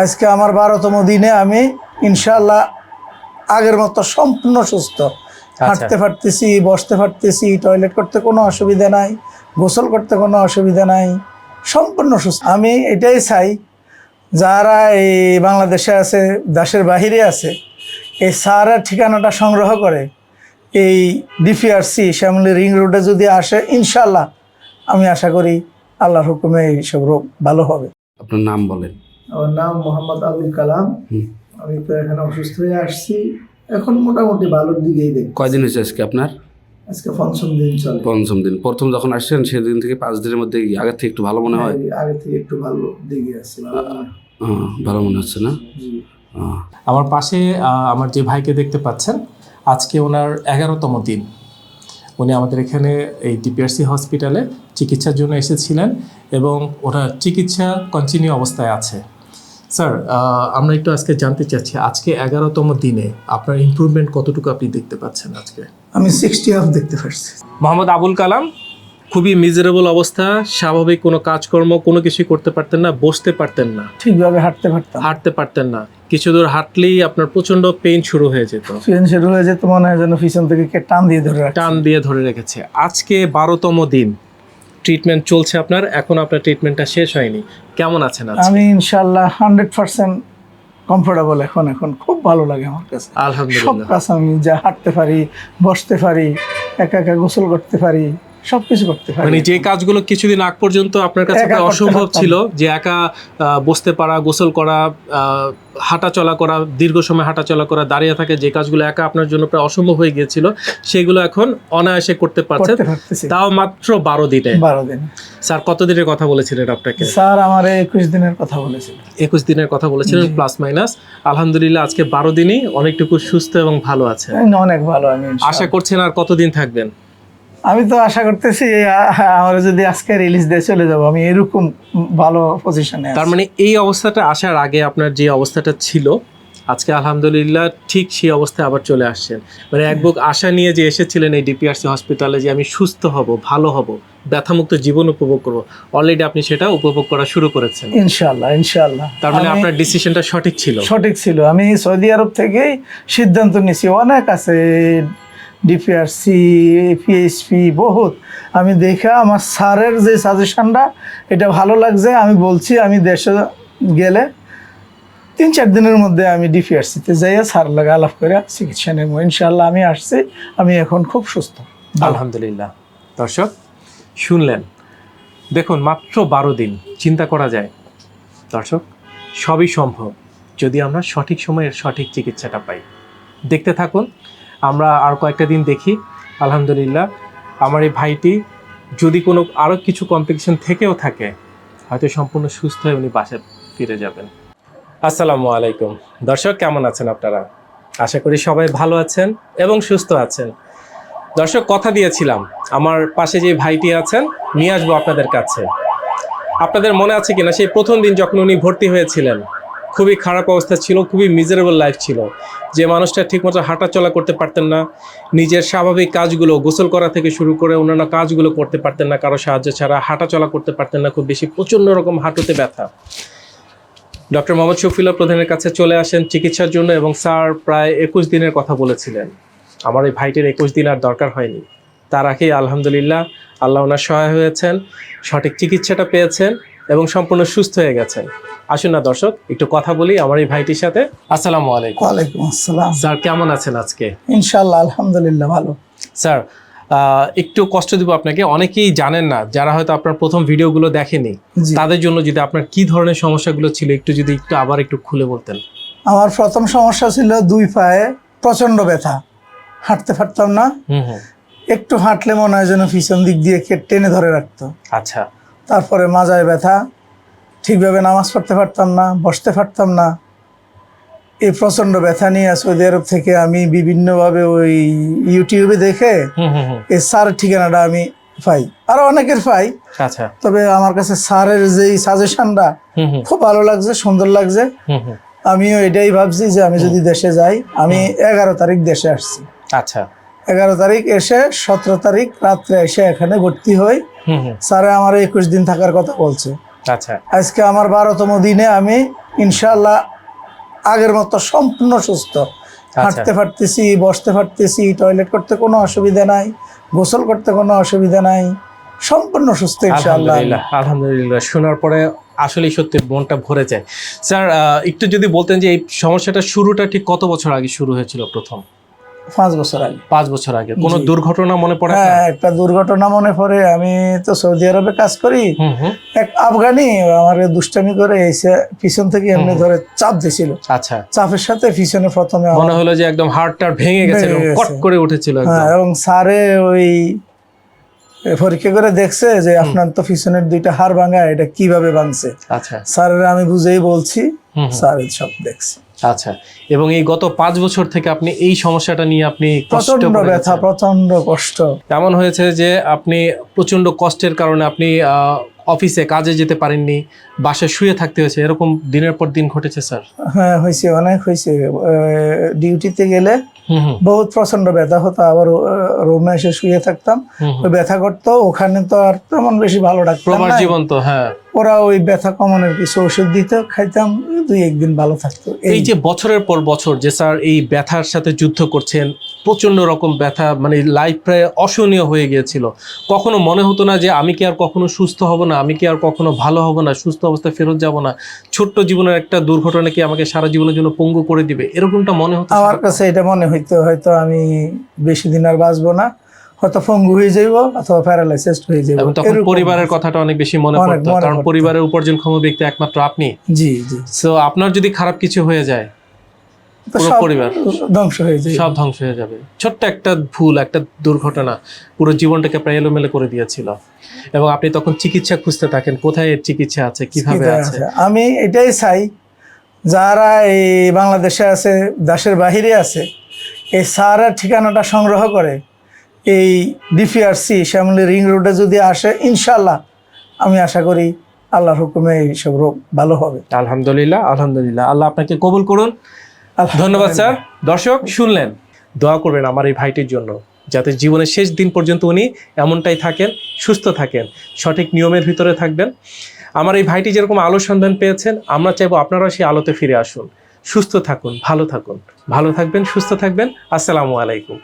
আজকে আমার বারোতম দিনে আমি ইনশাল্লাহ আগের মতো সম্পূর্ণ সুস্থ। হাঁটতে পারতেছি বসতে পারতেছি টয়লেট করতে কোনো অসুবিধা নাই গোসল করতে কোনো অসুবিধা নাই সম্পূর্ণ সুস্থ। আমি এটাই চাই যারা এই বাংলাদেশে আছে দেশের বাহিরে আছে এই সারের ঠিকানাটা সংগ্রহ করে এই ডিপিআরসি শ্যামলী রিং রোডে যদি আসে ইনশাল্লাহ আমি আশা করি আল্লাহর হুকুমে এইসব রোগ ভালো হবে। আপনার নাম বলেন। আমার নাম মোহাম্মদ আবুল কালাম। আমি তো এখানে অসুস্থ হয়ে আসছি। এখন মোটামুটি ভালোর দিকেই দেখি কয়দিন হয়েছে আজকে আপনার? আজকে পঞ্চম দিন চলে। পঞ্চম দিন। প্রথম যখন আসছেন সেদিন থেকে পাঁচ দিনের মধ্যে আগের থেকে একটু ভালো মনে হয়? এই আগে থেকে একটু ভালো দিকে আছে ভালো ভালো মনে হচ্ছে না? আমার পাশে আমার যে ভাইকে দেখতে পাচ্ছেন আজকে ওনার এগারোতম দিন। উনি আমাদের এখানে এই ডিপিআরসি হসপিটালে চিকিৎসার জন্য এসেছিলেন এবং ওনার চিকিৎসা কন্টিনিউ অবস্থায় আছে। স্যার আমরা একটু আজকে জানতে চাচ্ছি আজকে এগারোতম দিনে আপনার ইমপ্রুভমেন্ট কতটুকু আপনি দেখতে পাচ্ছেন আজকে? আমি সিক্সটি হাফ দেখতে পারছি। মোহাম্মদ আবুল কালাম খুবই মিজারেবল অবস্থা স্বাভাবিক কোনো কাজকর্ম কোনো কিছুই করতে পারতেন না বসতে পারতেন না। ঠিকভাবে হাঁটতে পারতাম। হাঁটতে পারতেন না। কিছু দূর হাঁটলেই আপনার প্রচণ্ড পেন শুরু হয়ে যেত। ফিরেন শুরু হয়ে যেত মনে হয় যেন পিছন থেকে টান দিয়ে ধরে টান দিয়ে ধরে রেখেছে। আজকে বারোতম দিন। ট্রিটমেন্ট চলছে আপনার এখন আপনার ট্রিটমেন্টটা শেষ হয়নি। কেমন আছেন আমি ইনশাল্লাহ হান্ড্রেড পার্সেন্ট কমফোর্টেবল এখন এখন খুব ভালো লাগে আমার কাছে। আলহামদুলিল্লাহ। সব কাজ আমি যা হাঁটতে পারি বসতে পারি একা একা গোসল করতে পারি সব কিছু করতে পারি। মানে যে কাজগুলো কিছুদিন আগ পর্যন্ত আপনার কাছে অসম্ভব ছিল যে একা বসতে পারা গোসল করা হাঁটা চলা করা দীর্ঘ সময় হাঁটা চলা করা দাঁড়িয়ে থাকে যে কাজগুলো একা আপনার জন্য প্রায় অসম্ভব হয়ে গিয়েছিল সেগুলো এখন অনায়াসে করতে পারতেছি। তাও মাত্র বারো দিনে। বারো দিন। স্যার কত দিনের কথা বলেছিলেন আপনাকে? স্যার আমার একুশ দিনের কথা বলেছিল। একুশ দিনের কথা বলেছিলেন প্লাস মাইনাস। আলহামদুলিল্লাহ আজকে বারো দিনই অনেকটুকু সুস্থ এবং ভালো আছে অনেক ভালো আমি আশা করছেন আর কতদিন থাকবেন? আমি তো আশা করতেছি আমার যদি আজকে রিলিজ দিয়ে চলে যাব আমি এরকম ভালো পজিশনে তার মানে এই অবস্থাটা আসার আগে আপনার যে অবস্থাটা ছিল আজকে আলহামদুলিল্লাহ ঠিক সেই অবস্থায় আবার চলে আসছেন। মানে এক বুক আশা নিয়ে যে এসেছিলেন এই ডিপিআরসি হসপিটালে যে আমি সুস্থ হব ভালো হব ব্যথামুক্ত জীবন উপভোগ করব অলরেডি আপনি সেটা উপভোগ করা শুরু করেছেন। ইনশাল্লাহ ইনশাল্লাহ তার মানে আপনার ডিসিশনটা সঠিক ছিল। সঠিক ছিল। আমি সৌদি আরব থেকেই সিদ্ধান্ত নিয়েছি অনেক আছে ডিপিআরসি পিএইচপি বহুত। আমি দেখা আমার স্যারের যে সাজেশনটা এটা ভালো লাগছে, আমি বলছি, আমি দেশে গেলে তিন চার দিনের মধ্যে আমি ডিপিআরসিতে যাইয়া স্যার লাগা আলাপ করে চিকিৎসা নেব। ইনশাল্লাহ আমি আসছি, আমি এখন খুব সুস্থ। আলহামদুলিল্লাহ। দর্শক, শুনলেন। দেখুন, মাত্র বারো দিন, চিন্তা করা যায়। দর্শক, সবই সম্ভব। যদি আমরা সঠিক সময়ের সঠিক চিকিৎসাটা পাই। দেখতে থাকুন আমরা আর কয়েকটা দিন দেখি, আলহামদুলিল্লাহ। আমার এই ভাইটি যদি কোনো আরও কিছু কম্পিটিশন থেকেও থাকে, হয়তো সম্পূর্ণ সুস্থ হয়ে উনি বাসায় ফিরে যাবেন। আসসালামু আলাইকুম। দর্শক, কেমন আছেন আপনারা? আশা করি সবাই ভালো আছেন এবং সুস্থ আছেন। দর্শক, কথা দিয়েছিলাম, আমার পাশে যে ভাইটি আছেন, নিয়ে আসব আপনাদের কাছে। আপনাদের মনে আছে কিনা? সেই প্রথম দিন যখন উনি ভর্তি হয়েছিলেন খুবই খারাপ অবস্থা ছিল, খুবই মিজারেবল লাইফ ছিল। যে মানুষটা ঠিকমতো হাঁটা চলা করতে পারতেন না, নিজের স্বাভাবিক কাজগুলো গোসল করা থেকে শুরু করে অন্যান্য কাজগুলো করতে পারতেন না, কারও সাহায্য ছাড়া হাঁটা চলা করতে পারতেন না, খুব বেশি প্রচণ্ড রকম হাঁটুতে ব্যথা। ডক্টর মোহাম্মদ শফিউল্লাহ প্রধানের কাছে চলে আসেন চিকিৎসার জন্য এবং স্যার প্রায় একুশ দিনের কথা বলেছিলেন। আমার এই ভাইটির একুশ দিন আর দরকার হয়নি। তার আগেই আলহামদুলিল্লাহ আল্লাহ ওনার সহায় হয়েছেন, সঠিক চিকিৎসাটা পেয়েছেন এবং সম্পূর্ণ সুস্থ হয়ে গেছেন। আসুন না দর্শক একটু কথা বলি আমার এই ভাইটির সাথে। আসসালামু আলাইকুম। ওয়ালাইকুম আসসালাম। স্যার কেমন আছেন আজকে? ইনশাল্লাহ আলহামদুলিল্লাহ ভালো। স্যার একটু কষ্ট দিব আপনাকে। অনেকেই জানেন না যারা হয়তো আপনার প্রথম ভিডিওগুলো দেখেনি তাদের জন্য যদি আপনার কি ধরনের সমস্যাগুলো ছিল একটু যদি একটু আবার একটু খুলে বলতেন। আমার প্রথম সমস্যা ছিল দুই পায়ে প্রচণ্ড ব্যথা। হাঁটতে পারতাম না। একটু হাঁটলে মনে হয় যেন পিছন দিক দিয়ে টেনে ধরে রাখতো। আচ্ছা। তারপরে মাজায় ব্যথা। ঠিকভাবে নামাজ পড়তে পারতাম না বসতে পারতাম না। এই প্রচণ্ড ব্যথা নিয়ে সৌদি আরব থেকে আমি বিভিন্নভাবে ওই ইউটিউবে দেখে এই স্যার ঠিকানাটা আমি পাই। আরও অনেকের পাই। আচ্ছা। তবে আমার কাছে স্যারের যেই সাজেশনটা খুব ভালো লাগছে সুন্দর লাগছে। আমিও এটাই ভাবছি যে আমি যদি দেশে যাই আমি এগারো তারিখ দেশে আসছি। আচ্ছা। এগারো তারিখ এসে সতেরো তারিখ রাত্রে এসে এখানে ভর্তি হই। স্যারে আমার একুশ দিন থাকার কথা বলছে। আচ্ছা। আজকে আমার বারোতম দিনে আমি ইনশাল্লাহ আগের মতো সম্পূর্ণ সুস্থ। হাঁটতে পারতেছি বসতে পারতেছি টয়লেট করতে কোনো অসুবিধা নাই গোসল করতে কোনো অসুবিধা নাই সম্পূর্ণ সুস্থ ইনশাআল্লাহ আলহামদুলিল্লাহ আলহামদুলিল্লাহ শোনার পরে আসলেই সত্যি মনটা ভরে যায়। স্যার একটু যদি বলতেন যে এই সমস্যাটা শুরুটা ঠিক কত বছর আগে শুরু হয়েছিল প্রথম? পাঁচ বছর আগে। পাঁচ বছর আগে। কোনো দুর্ঘটনা মনে পড়ে? হ্যাঁ একটা দুর্ঘটনা মনে পড়ে। আমি তো সৌদি আরবে কাজ করি। এক আফগানি আমার দুষ্টামি করে এসে পিছন থেকে এমনি ধরে চাপ দিছিল। আচ্ছা। চাপের সাথে পিছনে প্রথমে মনে হলো যে একদম হার্টটা ভেঙে গেছে কট করে উঠেছিল হ্যাঁ এবং স্যারে ওই পরীক্ষা করে দেখছে যে আপনার তো পিছনের দুইটা হাড় ভাঙা এটা কীভাবে ভাঙছে? আচ্ছা। স্যার আমি বুঝেই বলছি। স্যার সব দেখছি। আচ্ছা। এবং এই গত পাঁচ বছর থেকে আপনি এই সমস্যাটা নিয়ে আপনি প্রচণ্ড ব্যথা প্রচণ্ড কষ্ট। এমন হয়েছে যে আপনি প্রচণ্ড কষ্টের কারণে আপনি আহ, অফিসে কাজে যেতে পারেননি বাসায় শুয়ে থাকতে হয়েছে এরকম দিনের পর দিন ঘটেছে স্যার? হ্যাঁ হয়েছে অনেক হয়েছে। ডিউটিতে গেলে বহুত প্রচণ্ড ব্যথা হতো আবার রুমে এসে শুয়ে থাকতাম। ওই ব্যথা করতো ওখানে তো আর তেমন বেশি ভালো ডাক্তার প্রবাস জীবন তো হ্যাঁ। ওরা ওই ব্যথা কমানোর কিছু ওষুধ দিত খাইতাম দুই একদিন ভালো থাকতো। এই যে বছরের পর বছর যে স্যার এই ব্যথার সাথে যুদ্ধ করছেন প্রচণ্ড রকম ব্যথা মানে লাইফ প্রায় অসহনীয় হয়ে গিয়েছিল। কখনো মনে হতো না যে আমি কি আর কখনো সুস্থ হব না আমি কি আর কখনো ভালো হব না সুস্থ অবস্থায় ফেরত যাব না। ছোট্ট জীবনের একটা দুর্ঘটনা কি আমাকে সারা জীবনের জন্য পঙ্গু করে দিবে? এরকমটা মনে হতো? আমার কাছে এটা মনে হইতো হয়তো আমি বেশি দিন আর বাঁচবো না। হয়তো ফঙ্গু হয়ে যাইব অথবা প্যারালাইসিস হয়ে যাইব। এবং তখন পরিবারের কথাটা অনেক বেশি মনে পড়তো কারণ পরিবারের উপার্জনক্ষম ব্যক্তি একমাত্র আপনি। জি জি। সো আপনার যদি খারাপ কিছু হয়ে যায় পুরো পরিবার। ধ্বংস হয়ে যায় সব ধ্বংস হয়ে যাবে। ছোট্ট একটা ভুল একটা দুর্ঘটনা পুরো জীবনটাকে প্রায় এলোমেলো করে দিয়েছিল। এবং আপনি তখন চিকিৎসা খুঁজতে থাকেন কোথায় এর চিকিৎসা আছে কীভাবে আছে? আছে। আমি এটাই চাই যারা এই বাংলাদেশে আছে দেশের বাহিরে আছে এই সারা ঠিকানাটা সংগ্রহ করে এই ডিপিআরসি শ্যামলি রিং রোডে যদি আসে ইনশাল্লাহ আমি আশা করি আল্লাহর হুকুমে এইসব রোগ ভালো হবে। আলহামদুলিল্লাহ আলহামদুলিল্লাহ। আল্লাহ আপনাকে কবুল করুন। ধন্যবাদ স্যার। দর্শক শুনলেন। দোয়া করবেন আমার এই ভাইটির জন্য যাতে জীবনের শেষ দিন পর্যন্ত উনি এমনটাই থাকেন সুস্থ থাকেন সঠিক নিয়মের ভিতরে থাকবেন। আমার এই ভাইটি যেরকম আলো সন্ধান পেয়েছেন আমরা চাইব আপনারাও সেই আলোতে ফিরে আসুন। সুস্থ থাকুন ভালো থাকুন। ভালো থাকবেন সুস্থ থাকবেন। আসসালামু আলাইকুম।